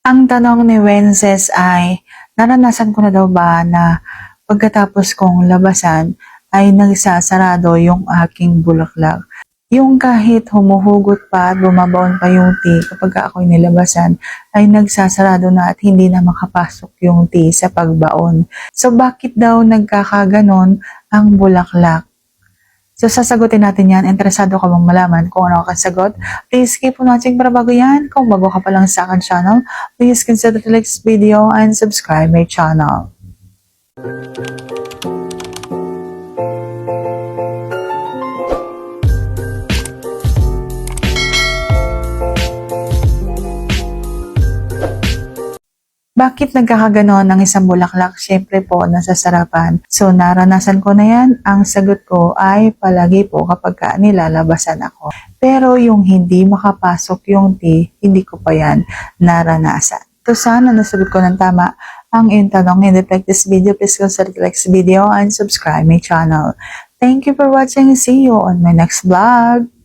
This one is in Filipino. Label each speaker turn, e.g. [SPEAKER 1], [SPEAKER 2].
[SPEAKER 1] Ang tanong ni Wences ay, naranasan ko na daw ba na pagkatapos kong labasan ay nagsasarado yung aking bulaklak? Yung kahit humuhugot pa at bumabaon pa yung tea kapag ako'y nilabasan ay nagsasarado na at hindi na makapasok yung tea sa pagbaon. So bakit daw nagkakaganon ang bulaklak? So sasagutin natin yan. Interesado ka bang malaman kung ano ang kasagot? Please keep on watching para bago yan. Kung bago ka pa lang sa akin channel, please consider to like this video and subscribe my channel. Bakit nagkakaganon ng isang bulaklak? Siyempre po, nasa sarapan. So, naranasan ko na yan. Ang sagot ko ay palagi po kapag ka nilalabasan ako. Pero yung hindi makapasok yung tea, hindi ko pa yan naranasan. So, sana nasagot ko ng tama ang iyong tanong. And like this video, please consider like this video and subscribe my channel. Thank you for watching. See you on my next vlog.